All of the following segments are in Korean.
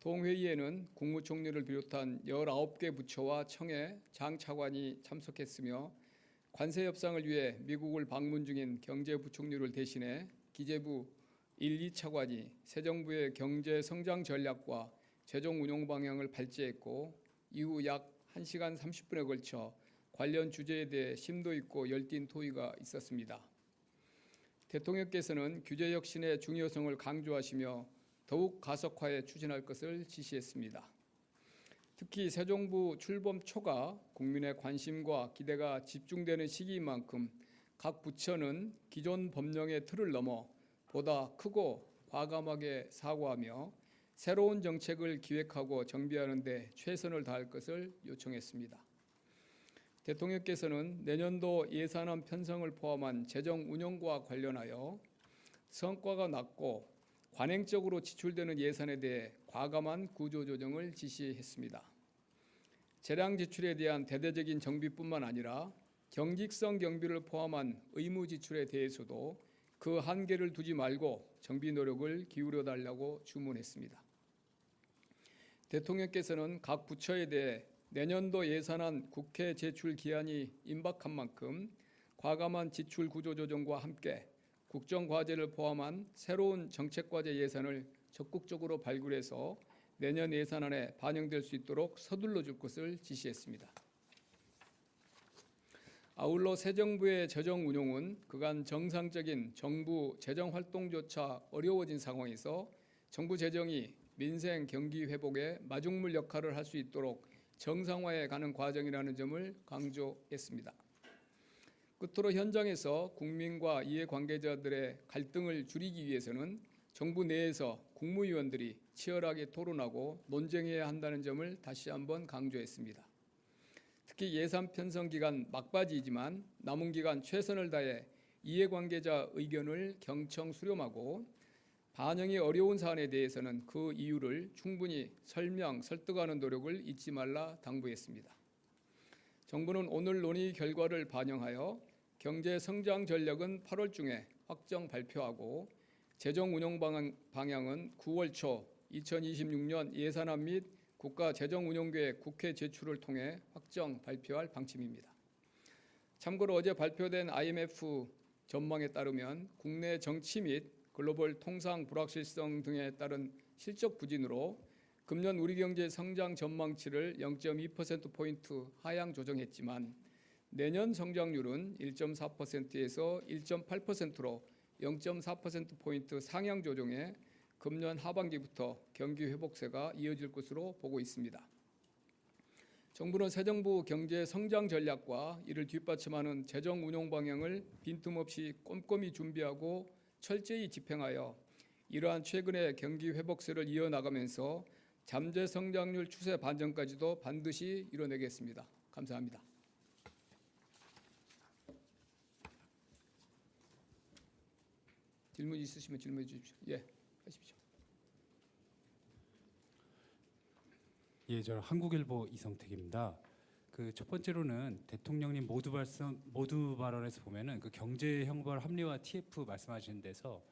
동회의에는 국무총리를 비롯한 19개 부처와 청해, 장 차관이 참석했으며 관세 협상을 위해 미국을 방문 중인 경제부총리를 대신해 기재부 1, 2차관이 새 정부의 경제 성장 전략과 재정 운용 방향을 발제했고 이후 약 1시간 30분에 걸쳐 관련 주제에 대해 심도 있고 열띤 토의가 있었습니다. 대통령께서는 규제 혁신의 중요성을 강조하시며 더욱 가속화에 추진할 것을 지시했습니다. 특히 새 정부 출범 초가 국민의 관심과 기대가 집중되는 시기인 만큼 각 부처는 기존 법령의 틀을 넘어 보다 크고 과감하게 사고하며 새로운 정책을 기획하고 정비하는 데 최선을 다할 것을 요청했습니다. 대통령께서는 내년도 예산안 편성을 포함한 재정 운영과 관련하여 성과가 낮고 관행적으로 지출되는 예산에 대해 과감한 구조 조정을 지시했습니다. 재량 지출에 대한 대대적인 정비뿐만 아니라 경직성 경비를 포함한 의무 지출에 대해서도 그 한계를 두지 말고 정비 노력을 기울여 달라고 주문했습니다. 대통령께서는 각 부처에 대해 내년도 예산안 국회 제출 기한이 임박한 만큼 과감한 지출 구조 조정과 함께 국정 과제를 포함한 새로운 정책 과제 예산을 적극적으로 발굴해서 내년 예산안에 반영될 수 있도록 서둘러 줄 것을 지시했습니다. 아울러 새 정부의 재정 운용은 그간 정상적인 정부 재정 활동조차 어려워진 상황에서 정부 재정이 민생 경기 회복에 마중물 역할을 할 수 있도록 정상화해 가는 과정이라는 점을 강조했습니다. 끝으로 현장에서 국민과 이해관계자들의 갈등을 줄이기 위해서는 정부 내에서 국무위원들이 치열하게 토론하고 논쟁해야 한다는 점을 다시 한번 강조했습니다. 특히 예산 편성 기간 막바지이지만 남은 기간 최선을 다해 이해관계자 의견을 경청 수렴하고 반영이 어려운 사안에 대해서는 그 이유를 충분히 설명, 설득하는 노력을 잊지 말라 당부했습니다. 정부는 오늘 논의 결과를 반영하여 경제 성장 전략은 8월 중에 확정 발표하고 재정 운영 방향, 방향은 9월 초 2026년 예산안 및 국가 재정 운용 계획 국회 제출을 통해 확정 발표할 방침입니다. 참고로 어제 발표된 IMF 전망에 따르면 국내 정치 및 글로벌 통상 불확실성 등에 따른 실적 부진으로 금년 우리 경제 성장 전망치를 0.2% 포인트 하향 조정했지만 내년 성장률은 1.4%에서 1.8%로 0.4% 포인트 상향 조정해 금년 하반기부터 경기 회복세가 이어질 것으로 보고 있습니다. 정부는 새 정부 경제 성장 전략과 이를 뒷받침하는 재정 운용 방향을 빈틈없이 꼼꼼히 준비하고 철저히 집행하여 이러한 최근의 경기 회복세를 이어나가면서 잠재 성장률 추세 반전까지도 반드시 이뤄내겠습니다. 감사합니다. 질문 있으시면 질문해 주십시오. 예, 하십시오. 예, 저는 한국일보 이성택입니다. 그 첫 번째로는 대통령님 모두 발성 모두 발언에서 보면은 그 경제 형벌 합리화 TF 말씀하시는 데서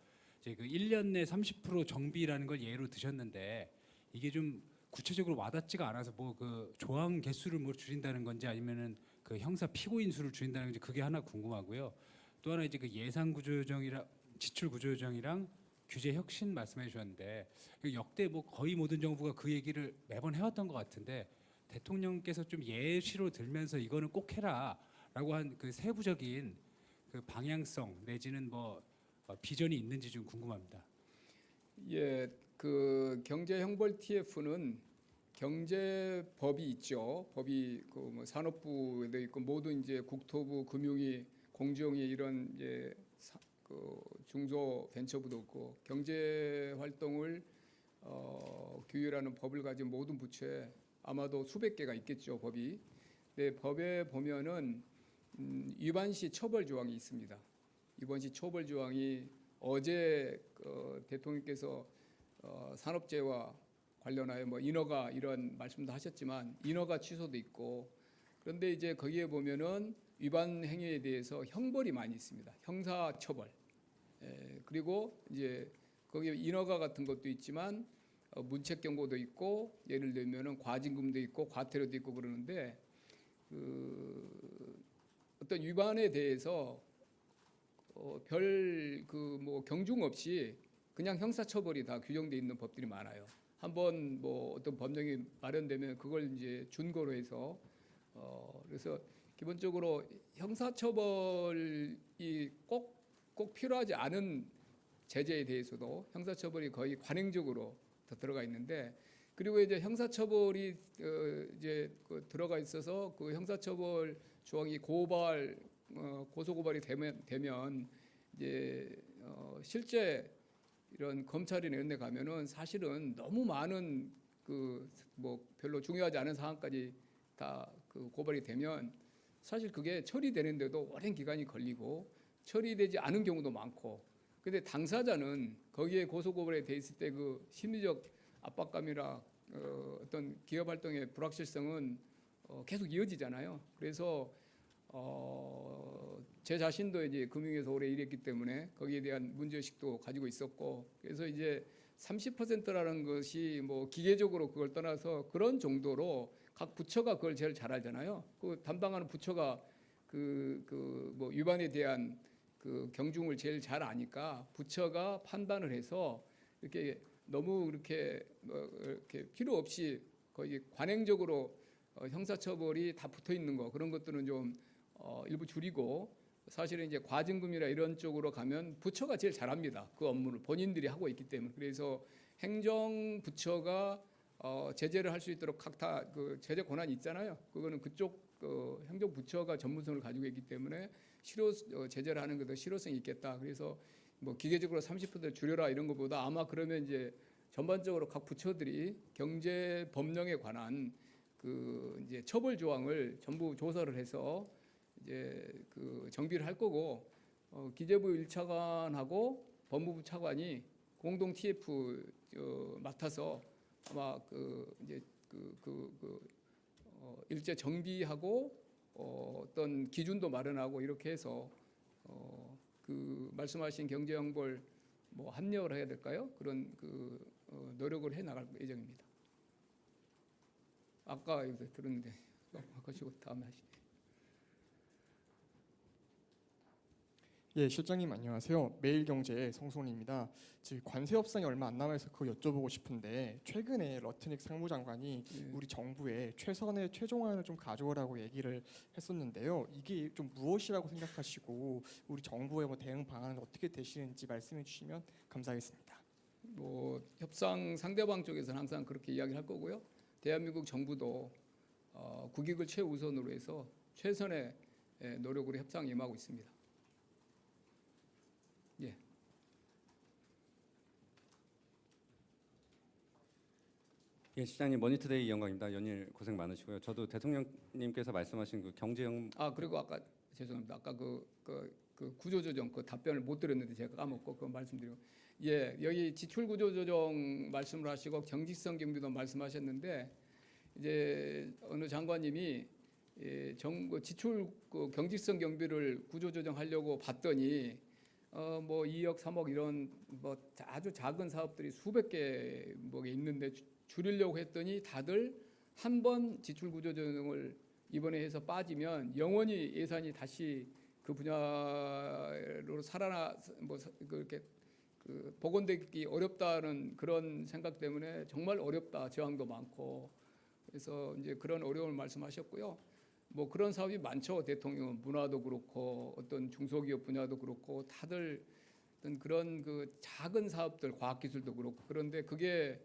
이제 그 1년 내 30% 정비라는 걸 예로 드셨는데 이게 좀 구체적으로 와닿지가 않아서 뭐 그 조항 개수를 뭐 줄인다는 건지 아니면은 그 형사 피고인 수를 줄인다는 건지 그게 하나 궁금하고요. 또 하나 이제 그 예산 구조 조정이랑 지출 구조 조정이랑 규제 혁신 말씀해 주셨는데 그 역대 뭐 거의 모든 정부가 그 얘기를 매번 해왔던 것 같은데 대통령께서 좀 예시로 들면서 이거는 꼭 해라라고 한 그 세부적인 그 방향성 내지는 뭐 어, 비전이 있는지 좀 궁금합니다. 예, 그 경제 형벌 TF는 경제 법이 있죠. 법이 그 뭐 산업부에도 있고 모든 이제 국토부, 금융위, 공정위 이런 이제 사, 그 중소 벤처부도 있고 경제 활동을 어, 규율하는 법을 가진 모든 부처에 아마도 수백 개가 있겠죠 법이. 네, 법에 보면은 음, 위반 시 처벌 조항이 있습니다. 이번 시 처벌 조항이 어제 그 대통령께서 어, 산업재해와 관련하여 뭐 인허가 이런 말씀도 하셨지만 인허가 취소도 있고 그런데 이제 거기에 보면은 위반 행위에 대해서 형벌이 많이 있습니다. 형사 처벌. 에, 그리고 이제 거기에 인허가 같은 것도 있지만 어, 문책 경고도 있고 예를 들면은 과징금도 있고 과태료도 있고 그러는데 그 어떤 위반에 대해서 어, 별 그 뭐 경중 없이 그냥 형사처벌이 다 규정돼 있는 법들이 많아요. 한번 뭐 어떤 법령이 마련되면 그걸 이제 준거로 해서 어 그래서 기본적으로 형사처벌이 꼭 꼭 필요하지 않은 제재에 대해서도 형사처벌이 거의 관행적으로 더 들어가 있는데 그리고 이제 형사처벌이 어 이제 그 들어가 있어서 그 형사처벌 조항이 고발 어 고소고발이 되면 되면 이제 어 실제 이런 검찰이나 이런 데 가면은 사실은 너무 많은 그 뭐 별로 중요하지 않은 사항까지 다 그 고발이 되면 사실 그게 처리되는데도 오랜 기간이 걸리고 처리되지 않은 경우도 많고 근데 당사자는 거기에 고소고발에 돼 있을 때 그 심리적 압박감이라 어, 어떤 기업 활동의 불확실성은 어, 계속 이어지잖아요. 그래서 어, 제 자신도 이제 금융에서 오래 일했기 때문에 거기에 대한 문제의식도 가지고 있었고 그래서 이제 30%라는 것이 뭐 기계적으로 그걸 떠나서 그런 정도로 각 부처가 그걸 제일 잘 알잖아요. 그 담당하는 부처가 그 그 뭐 위반에 대한 그 경중을 제일 잘 아니까 부처가 판단을 해서 이렇게 너무 이렇게 뭐 이렇게 필요 없이 거의 관행적으로 어, 형사처벌이 다 붙어 있는 거 그런 것들은 좀 어, 일부 줄이고 사실은 이제 과징금이나 이런 쪽으로 가면 부처가 제일 잘합니다. 그 업무를 본인들이 하고 있기 때문에 그래서 행정부처가 어, 제재를 할 수 있도록 각 다 그 제재 권한이 있잖아요. 그거는 그쪽 그 행정부처가 전문성을 가지고 있기 때문에 실효 어, 제재를 하는 것도 실효성이 있겠다. 그래서 뭐 기계적으로 30% 줄여라 이런 것보다 아마 그러면 이제 전반적으로 각 부처들이 경제 법령에 관한 그 이제 처벌 조항을 전부 조사를 해서 이제 그 정비를 할 거고 어, 기재부 1차관하고 법무부 차관이 공동 TF 어, 맡아서 아마 그 이제 그, 그, 그 어, 일제 정비하고 어, 어떤 기준도 마련하고 이렇게 해서 어, 그 말씀하신 경제 형벌 뭐 합리화를 해야 될까요? 그런 그 어, 노력을 해 나갈 예정입니다. 아까 여기서 들었는데 하시고 다음에 하시죠. 예, 실장님 안녕하세요. 매일경제의 성손입니다. 지금 관세 협상이 얼마 안 남아서 그거 여쭤보고 싶은데 최근에 러트닉 상무장관이 예. 우리 정부에 최선의 최종안을 좀 가져오라고 얘기를 했었는데요. 이게 좀 무엇이라고 생각하시고 우리 정부의 뭐 대응 방안은 어떻게 되시는지 말씀해 주시면 감사하겠습니다. 뭐 협상 상대방 쪽에서는 항상 그렇게 이야기를 할 거고요. 대한민국 정부도 어, 국익을 최우선으로 해서 최선의 예, 노력으로 협상에 임하고 있습니다. 예, 시장님 머니투데이 영광입니다. 연일 고생 많으시고요. 저도 대통령님께서 말씀하신 그 경제형 아 그리고 아까 죄송합니다. 아까 그, 그, 그 구조조정 그 답변을 못 드렸는데 제가 까먹고 그 말씀드리고 예 여기 지출 구조조정 말씀을 하시고 경직성 경비도 말씀하셨는데 이제 어느 장관님이 예, 정부 지출 그 경직성 경비를 구조조정하려고 봤더니 어 뭐 2억 3억 이런 뭐 아주 작은 사업들이 수백 개 뭐게 있는데 주- 줄이려고 했더니 다들 한 번 지출 구조 조정을 이번에 해서 빠지면 영원히 예산이 다시 그 분야로 살아나 뭐 서- 그렇게 그 복원되기 어렵다는 그런 생각 때문에 정말 어렵다 저항도 많고 그래서 이제 그런 어려움을 말씀하셨고요. 뭐 그런 사업이 많죠. 대통령은 문화도 그렇고 어떤 중소기업 분야도 그렇고 다들 어떤 그런 그 작은 사업들 과학기술도 그렇고 그런데 그게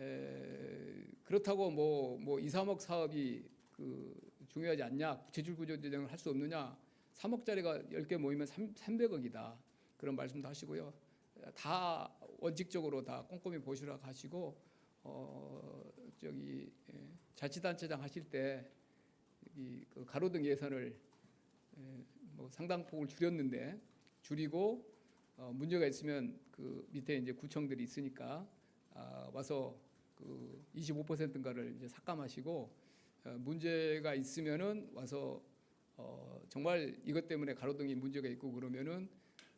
에, 그렇다고 뭐 뭐 2, 3억 사업이 그 중요하지 않냐 지출 구조 조정을 할 수 없느냐 3억짜리가 10개 모이면 3, 300억이다. 그런 말씀도 하시고요. 다 원칙적으로 다 꼼꼼히 보시라고 하시고 어 저기 예, 자치단체장 하실 때 여기 그 가로등 예산을 예, 뭐 상당 폭을 줄였는데 줄이고 어 문제가 있으면 그 밑에 이제 구청들이 있으니까 아, 와서 그 25%인가를 이제 삭감하시고 어, 문제가 있으면은 와서 어, 정말 이것 때문에 가로등이 문제가 있고 그러면은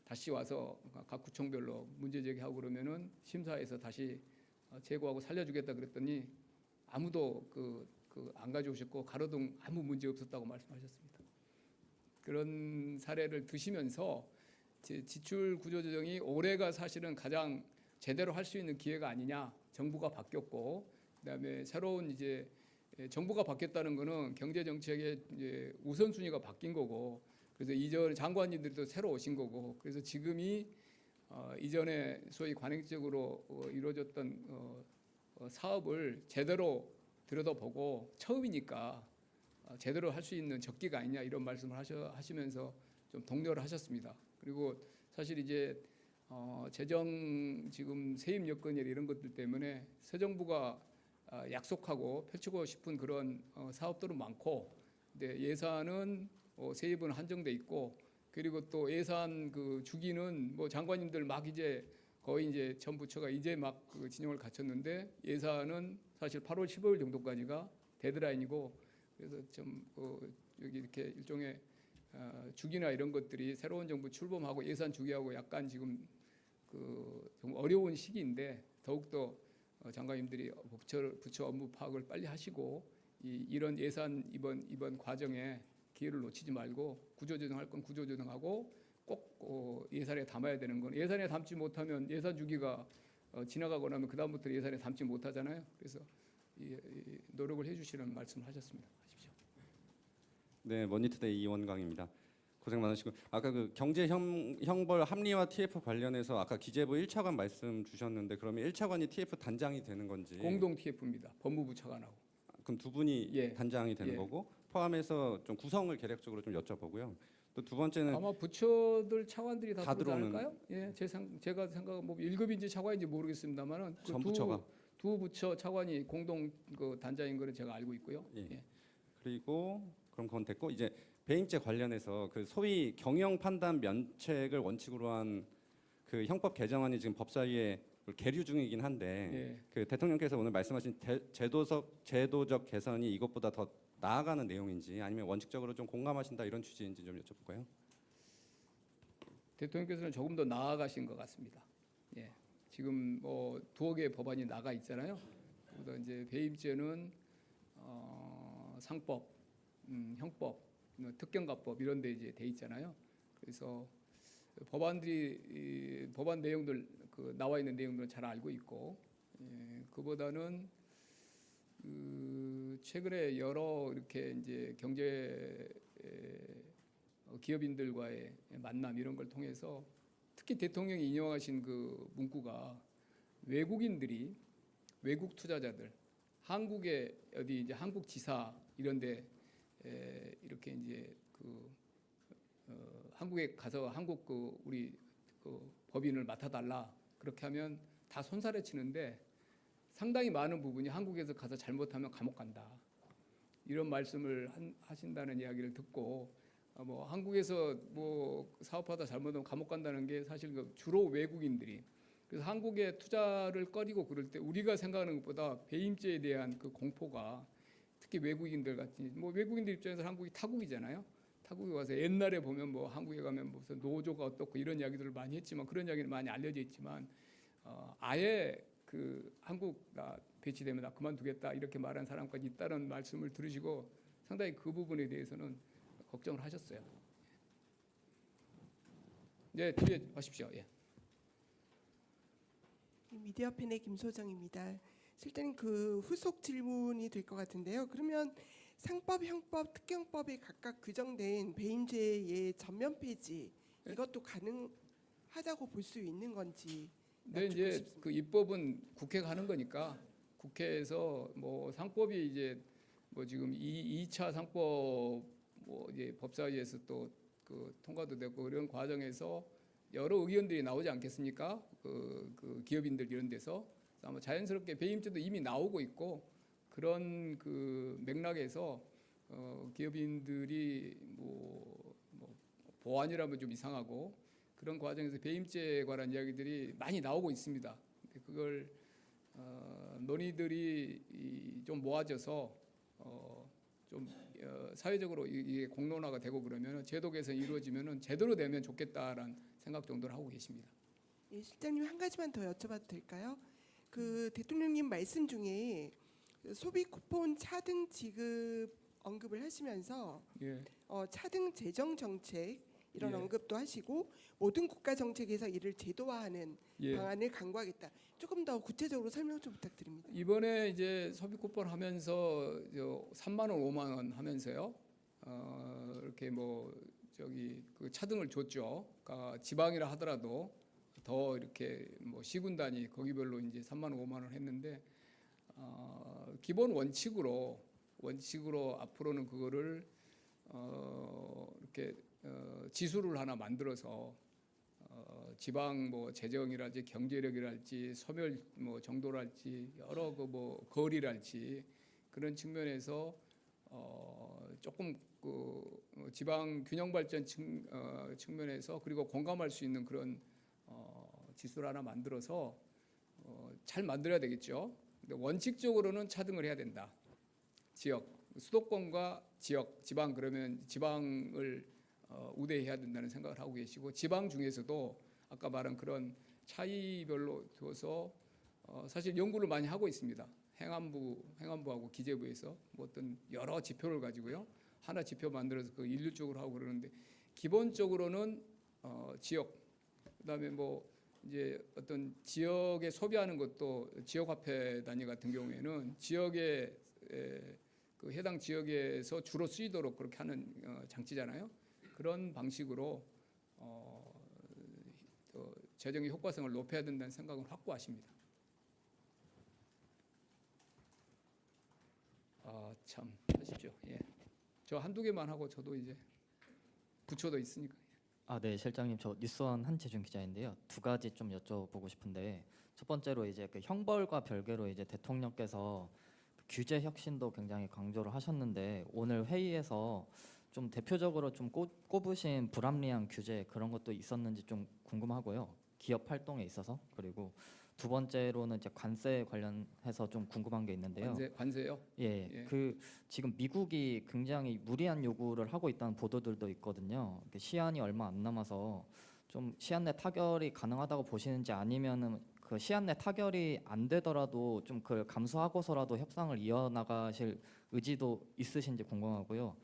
다시 와서 각 구청별로 문제 제기하고 그러면은 심사해서 다시 어, 제거하고 살려주겠다 그랬더니 아무도 그 그 안 가져오셨고 가로등 아무 문제 없었다고 말씀하셨습니다. 그런 사례를 드시면서 지- 지출 구조 조정이 올해가 사실은 가장 제대로 할 수 있는 기회가 아니냐. 정부가 바뀌었고 그다음에 새로운 이제 예, 정부가 바뀌었다는 거는 경제 정책의 우선순위가 바뀐 거고 그래서 이전 장관님들도 새로 오신 거고 그래서 지금이 어, 이전에 소위 관행적으로 어, 이루어졌던 어, 어, 사업을 제대로 들여다보고 처음이니까 어, 제대로 할 수 있는 적기가 아니냐 이런 말씀을 하셔, 하시면서 좀 독려를 하셨습니다. 그리고 사실 이제 어, 재정 지금 세입 여건이나 이런 것들 때문에 새 정부가 아, 약속하고 펼치고 싶은 그런 어, 사업들은 많고 근데 예산은 어, 세입은 한정돼 있고 그리고 또 예산 그 주기는 뭐 장관님들 막 이제 거의 이제 전 부처가 이제 막 그 진영을 갖췄는데 예산은 사실 8월 15일 정도까지가 데드라인이고 그래서 좀 어, 여기 이렇게 일종의 어, 주기나 이런 것들이 새로운 정부 출범하고 예산 주기하고 약간 지금 그 좀 어려운 시기인데 더욱더 어, 장관님들이 부처, 부처 업무 파악을 빨리 하시고 이, 이런 예산 이번 이번 과정에 기회를 놓치지 말고 구조조정할 건 구조조정하고 꼭 어, 예산에 담아야 되는 건 예산에 담지 못하면 예산 주기가 어, 지나가고 나면 그 다음부터 예산에 담지 못하잖아요. 그래서 이, 이 노력을 해주시는 말씀을 하셨습니다. 하십시오. 네, 머니투데이 이원광입니다. 고생 많으시고 아까 그 경제 형, 형벌 합리화 TF 관련해서 아까 기재부 1차관 말씀 주셨는데 그러면 1차관이 TF 단장이 되는 건지 공동 TF입니다. 법무부 차관하고. 그럼 두 분이 예. 단장이 되는 예. 거고 포함해서 좀 구성을 계략적으로 좀 여쭤보고요. 또 두 번째는 아마 부처들 차관들이 다, 다 들어오는- 않을까요? 예, 제 생, 제가 생각 뭐 1급인지 차관인지 모르겠습니다만은 그전 두- 부처가 두 부처 차관이 공동 그 단장인 거는 제가 알고 있고요. 예. 예. 그리고 그럼 그건 됐고 이제 배임죄 관련해서 그 소위 경영 판단 면책을 원칙으로 한 그 형법 개정안이 지금 법사위에 계류 중이긴 한데 예. 그 대통령께서 오늘 말씀하신 대- 제도적 제도적 개선이 이것보다 더 나아가는 내용인지 아니면 원칙적으로 좀 공감하신다 이런 취지인지 좀 여쭤볼까요? 대통령께서는 조금 더 나아가신 것 같습니다. 예. 지금 뭐 두어 개의 법안이 나가 있잖아요. 그보다 이제 배임죄는 어, 상법, 음, 형법, 뭐 특경가법 이런 데 이제 돼 있잖아요. 그래서 법안들이 이 법안 내용들 그 나와 있는 내용들은 잘 알고 있고 예, 그보다는 그 최근에 여러 이렇게 이제 경제 에, 어, 기업인들과의 만남 이런 걸 통해서 특히 대통령이 인용하신 그 문구가 외국인들이 외국 투자자들 한국의 어디 이제 한국 지사 이런데 에, 이렇게 이제 그 어, 한국에 가서 한국 그 우리 그 법인을 맡아달라. 그렇게 하면 다 손살에 치는데 상당히 많은 부분이 한국에서 가서 잘못하면 감옥 간다. 이런 말씀을 한- 하신다는 이야기를 듣고 어, 뭐 한국에서 뭐 사업하다 잘못하면 감옥 간다는 게 사실 그 주로 외국인들이. 그래서 한국에 투자를 꺼리고 그럴 때 우리가 생각하는 것보다 배임죄에 대한 그 공포가 특히 외국인들 같이 뭐 외국인들 입장에서 한국이 타국이잖아요. 타국에 와서 옛날에 보면 뭐 한국에 가면 무슨 노조가 어떻고 이런 이야기들을 많이 했지만 그런 이야기는 많이 알려져 있지만 어, 아예 그 한국 나 배치되면 나 그만두겠다 이렇게 말한 사람까지 있다는 말씀을 들으시고 상당히 그 부분에 대해서는 걱정을 하셨어요. 네, 뒤에 하십시오. 예. 미디어 팬의 김소정입니다. 실제는 그 후속 질문이 될 것 같은데요. 그러면 상법, 형법, 특경법에 각각 규정된 배임죄의 전면 폐지 네. 이것도 가능하다고 볼 수 있는 건지 여쭙고 이제 싶습니다. 그 입법은 국회가 하는 거니까 국회에서 뭐 상법이 이제 뭐 지금 이 2차 상법 뭐 이제 법사위에서 또 그 통과도 되고 이런 과정에서 여러 의견들이 나오지 않겠습니까? 그, 그 기업인들 이런 데서 아마 자연스럽게 배임죄도 이미 나오고 있고 그런 그 맥락에서 어, 기업인들이 뭐, 뭐 보안이라면 좀 이상하고 그런 과정에서 배임죄에 관한 이야기들이 많이 나오고 있습니다. 그걸 어, 논의들이 이, 좀 모아져서 어, 좀 어, 사회적으로 이- 이게 공론화가 되고 그러면 제도 개선이 이루어지면 제대로 되면 좋겠다라는 생각 정도를 하고 계십니다. 예, 실장님 한 가지만 더 여쭤봐도 될까요? 그 대통령님 말씀 중에 그 소비 쿠폰 차등 지급 언급을 하시면서 예. 어, 차등 재정 정책 이런 예. 언급도 하시고 모든 국가 정책에서 이를 제도화하는 예. 방안을 강구하겠다. 조금 더 구체적으로 설명 좀 부탁드립니다. 이번에 이제 소비 쿠폰 하면서 저 3만 원, 5만 원 하면서요. 어, 이렇게 뭐 저기 그 차등을 줬죠. 그러니까 지방이라 하더라도 더 이렇게 뭐 시군 단위 거기별로 이제 3만 원, 5만 원 했는데 어, 기본 원칙으로 원칙으로 앞으로는 그거를 어, 이렇게 어, 지수를 하나 만들어서 어, 지방 뭐 재정이랄지 경제력이랄지 소멸 뭐 정도랄지 여러 그 뭐 거리랄지 그런 측면에서 어, 조금 그 어, 지방 균형 발전 측, 어, 측면에서 그리고 공감할 수 있는 그런 어, 지수를 하나 만들어서 어, 잘 만들어야 되겠죠. 근데 원칙적으로는 차등을 해야 된다. 지역 수도권과 지역 지방 그러면 지방을 어, 우대해야 된다는 생각을 하고 계시고 지방 중에서도 아까 말한 그런 차이별로 두어서 어, 사실 연구를 많이 하고 있습니다. 행안부 행안부하고 기재부에서 뭐 어떤 여러 지표를 가지고요 하나 지표 만들어서 그 일률적으로 하고 그러는데 기본적으로는 어, 지역 그다음에 뭐 이제 어떤 지역에 소비하는 것도 지역 화폐 단위 같은 경우에는 지역에 에, 그 해당 지역에서 주로 쓰이도록 그렇게 하는 어, 장치잖아요. 그런 방식으로 어, 어, 재정의 효과성을 높여야 된다는 생각은 확고하십니다. 아 참 하십시오. 예. 저 한두 개만 하고 저도 이제 부처도 있으니까. 아, 네, 실장님 저 뉴스원 한재준 기자인데요. 두 가지 좀 여쭤보고 싶은데 첫 번째로 이제 그 형벌과 별개로 이제 대통령께서 그 규제 혁신도 굉장히 강조를 하셨는데 오늘 회의에서 좀 대표적으로 좀 꼽, 꼽으신 불합리한 규제 그런 것도 있었는지 좀 궁금하고요. 기업 활동에 있어서 그리고 두 번째로는 이제 관세 관련해서 좀 궁금한 게 있는데요. 관세 관세요. 예, 예. 그 지금 미국이 굉장히 무리한 요구를 하고 있다는 보도들도 있거든요. 시한이 얼마 안 남아서 좀 시한 내 타결이 가능하다고 보시는지 아니면은 그 시한 내 타결이 안 되더라도 좀 그걸 감수하고서라도 협상을 이어나가실 의지도 있으신지 궁금하고요.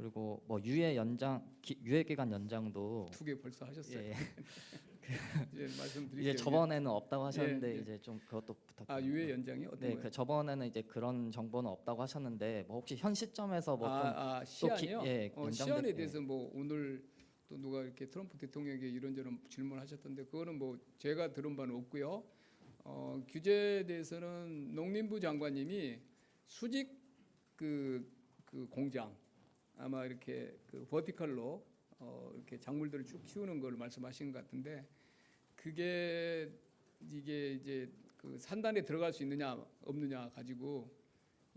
그리고 뭐 유예 연장 기, 유예 기간 연장도 두 개 벌써 하셨어요. 예, 이제 말씀드릴게요. 이제 저번에는 없다고 하셨는데 예, 예. 이제 좀 그것도 부탁드립니다. 아 유예 연장이 어떤 네, 거예요? 그 저번에는 이제 그런 정보는 없다고 하셨는데 뭐 혹시 현 시점에서 뭐좀 아, 아 시안이요? 예, 어, 시안에 예. 대해서 뭐 오늘 또 누가 이렇게 트럼프 대통령에게 이런저런 질문하셨던데 그거는 뭐 제가 들은 바는 없고요. 어, 규제에 대해서는 농림부 장관님이 수직 그, 그 공장 아마 이렇게 그 버티컬로 어, 이렇게 작물들을 쭉 키우는 걸 말씀하신 것 같은데 그게 이게 이제 그 산단에 들어갈 수 있느냐 없느냐 가지고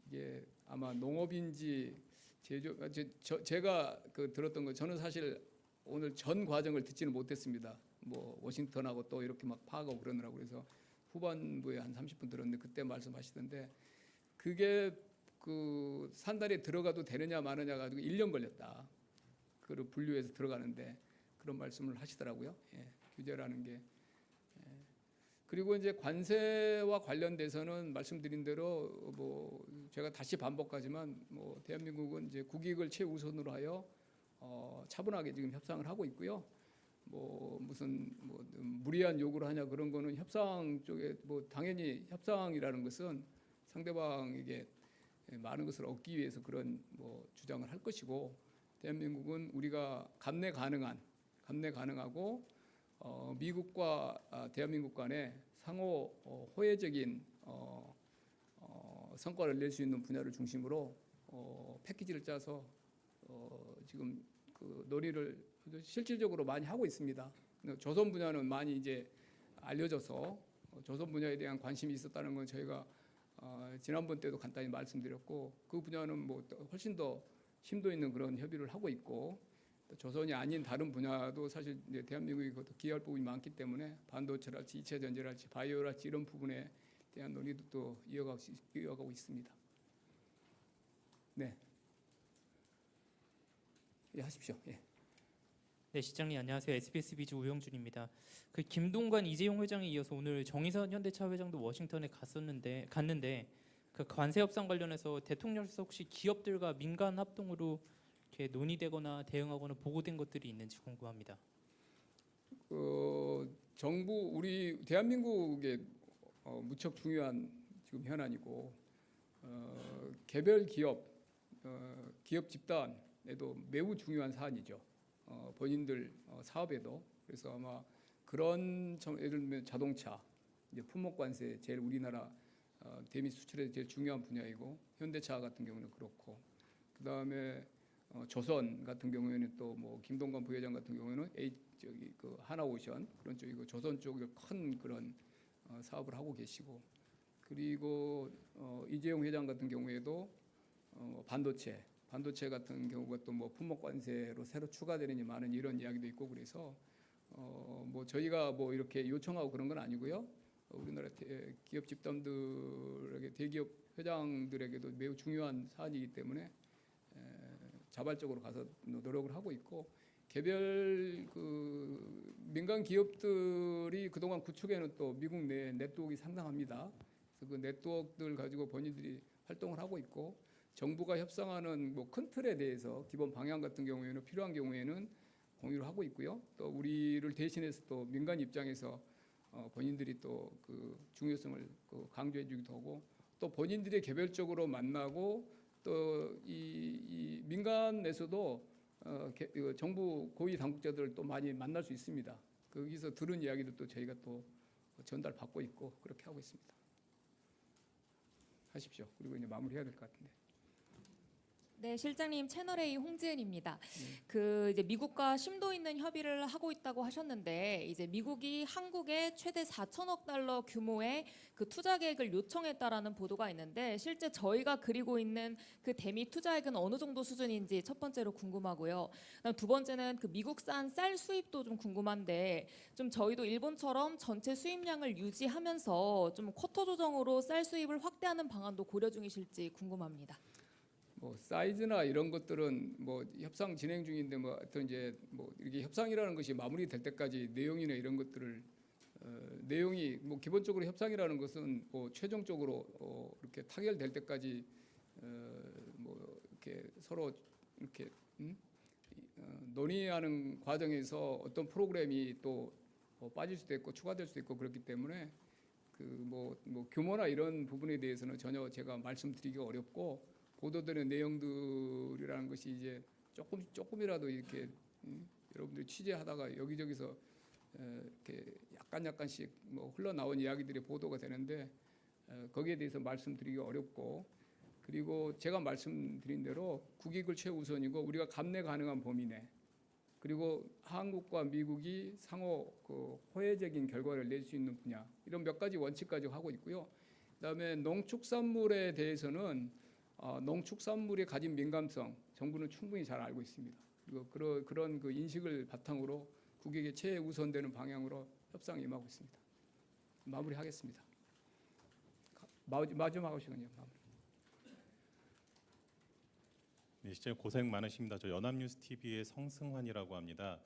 이게 아마 농업인지 제조 아, 제, 저, 제가 그 들었던 거 저는 사실 오늘 전 과정을 듣지는 못했습니다. 뭐 워싱턴하고 또 이렇게 막 파하고 그러느라고 그래서 후반부에 한 30분 들었는데 그때 말씀하시던데 그게 그 산단에 들어가도 되느냐 마느냐 가지고 1년 걸렸다. 그를 분류해서 들어가는데 그런 말씀을 하시더라고요. 예, 규제라는 게 예. 그리고 이제 관세와 관련돼서는 말씀드린 대로 뭐 제가 다시 반복하지만 뭐 대한민국은 이제 국익을 최우선으로 하여 어 차분하게 지금 협상을 하고 있고요. 뭐 무슨 뭐 무리한 요구를 하냐 그런 거는 협상 쪽에 뭐 당연히 협상이라는 것은 상대방에게 많은 것을 얻기 위해서 그런 뭐 주장을 할 것이고 대한민국은 우리가 감내 가능한 감내 가능하고 어, 미국과 아, 대한민국 간에 상호 어, 호혜적인 어, 어, 성과를 낼 수 있는 분야를 중심으로 어, 패키지를 짜서 어, 지금 그 논의를 실질적으로 많이 하고 있습니다. 조선 분야는 많이 이제 알려져서 어, 조선 분야에 대한 관심이 있었다는 건 저희가 어, 지난번 때도 간단히 말씀드렸고 그 분야는 뭐 훨씬 더 심도 있는 그런 협의를 하고 있고 또 조선이 아닌 다른 분야도 사실 대한민국이 그것도 기여할 부분이 많기 때문에 반도체랄지 이체 전지랄지 바이오랄지 이런 부분에 대한 논의도 또 이어가고, 있- 이어가고 있습니다. 네. 예, 하십시오. 예. 네, 시장님 안녕하세요. SBS 비즈 우영준입니다. 그 김동관 이재용 회장에 이어서 오늘 정의선 현대차 회장도 워싱턴에 갔었는데 갔는데 그 관세 협상 관련해서 대통령께서 혹시 기업들과 민간 합동으로 이렇게 논의되거나 대응하거나 보고된 것들이 있는지 궁금합니다. 어, 정부 우리 대한민국의 어, 무척 중요한 지금 현안이고 어, 개별 기업 어, 기업 집단에도 매우 중요한 사안이죠. 어, 본인들 어, 사업에도. 그래서 아마 그런 정- 예를 들면 자동차 이제 품목 관세 제일 우리나라 어, 대미 수출에 제일 중요한 분야이고 현대차 같은 경우는 그렇고. 그 다음에 어, 조선 같은 경우에는 또 뭐 김동관 부회장 같은 경우에는 A 저기 그 하나오션 그런 쪽이고 조선 쪽에 큰 그런 어, 사업을 하고 계시고. 그리고 어, 이재용 회장 같은 경우에도 어, 반도체 반도체 같은 경우가 또 뭐 품목 관세로 새로 추가되느니 많은 이런 이야기도 있고 그래서 어, 뭐 저희가 뭐 이렇게 요청하고 그런 건 아니고요. 어, 우리나라 대, 기업 집단들에게 대기업 회장들에게도 매우 중요한 사안이기 때문에 에, 자발적으로 가서 노력을 하고 있고 개별 그 민간 기업들이 그동안 구축해놓은 또 미국 내 네트워크가 상당합니다. 그래서 그 네트워크들 가지고 본인들이 활동을 하고 있고 정부가 협상하는 뭐 큰 틀에 대해서 기본 방향 같은 경우에는 필요한 경우에는 공유를 하고 있고요. 또 우리를 대신해서 또 민간 입장에서 어, 본인들이 또 그 중요성을 그 강조해 주기도 하고 또 본인들이 개별적으로 만나고 또이 이 민간에서도 어, 개- 이거 정부 고위 당국자들을 또 많이 만날 수 있습니다. 거기서 들은 이야기도 또 저희가 또 전달 받고 있고 그렇게 하고 있습니다. 하십시오. 그리고 이제 마무리해야 될 것 같은데. 네, 실장님 채널 A 홍지은입니다. 그 이제 미국과 심도 있는 협의를 하고 있다고 하셨는데 이제 미국이 한국에 최대 4천억 달러 규모의 그 투자 계획을 요청했다라는 보도가 있는데 실제 저희가 그리고 있는 그 대미 투자액은 어느 정도 수준인지 첫 번째로 궁금하고요. 두 번째는 그 미국산 쌀 수입도 좀 궁금한데 좀 저희도 일본처럼 전체 수입량을 유지하면서 좀 쿼터 조정으로 쌀 수입을 확대하는 방안도 고려 중이실지 궁금합니다. 뭐 사이즈나 이런 것들은 뭐 협상 진행 중인데 뭐 하여튼 이제 뭐 이렇게 협상이라는 것이 마무리될 때까지 내용이나 이런 것들을 어, 내용이 뭐 기본적으로 협상이라는 것은 뭐 최종적으로 어, 이렇게 타결될 때까지 어, 뭐 이렇게 서로 이렇게 음? 이, 어, 논의하는 과정에서 어떤 프로그램이 또 어, 빠질 수도 있고 추가될 수도 있고 그렇기 때문에 그뭐 뭐 규모나 이런 부분에 대해서는 전혀 제가 말씀드리기가 어렵고 보도되는 내용들이라는 것이 이제 조금 조금이라도 이렇게 음, 여러분들이 취재하다가 여기저기서 에, 이렇게 약간 약간씩 뭐 흘러나온 이야기들이 보도가 되는데 에, 거기에 대해서 말씀드리기 어렵고 그리고 제가 말씀드린 대로 국익을 최우선이고 우리가 감내 가능한 범위 내 그리고 한국과 미국이 상호 그 호혜적인 결과를 낼 수 있는 분야 이런 몇 가지 원칙 가지고 하고 있고요. 그다음에 농축산물에 대해서는 어, 농축산물이 가진 민감성 정부는 충분히 잘 알고 있습니다. 그리고 그런 그런 그 인식을 바탕으로 국익에 최우선되는 방향으로 협상 임하고 있습니다. 마무리하겠습니다. 마- 마지막 하시군요. 마무리. 네, 진짜 고생 많으십니다. 저 연합뉴스 TV의 성승환이라고 합니다.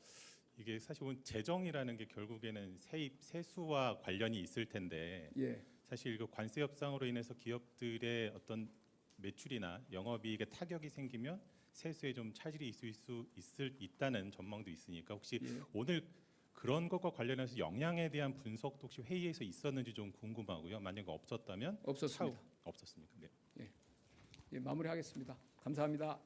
이게 사실은 재정이라는 게 결국에는 세입 세수와 관련이 있을 텐데 예. 사실 그 관세 협상으로 인해서 기업들의 어떤 매출이나 영업이익에 타격이 생기면 세수에 좀 차질이 있을 수 있을 있다는 전망도 있으니까 혹시 예. 오늘 그런 것과 관련해서 영향에 대한 분석도 혹시 회의에서 있었는지 좀 궁금하고요. 만약 없었다면 없었습니다. 차후 없었습니까? 네. 예, 마무리하겠습니다. 감사합니다.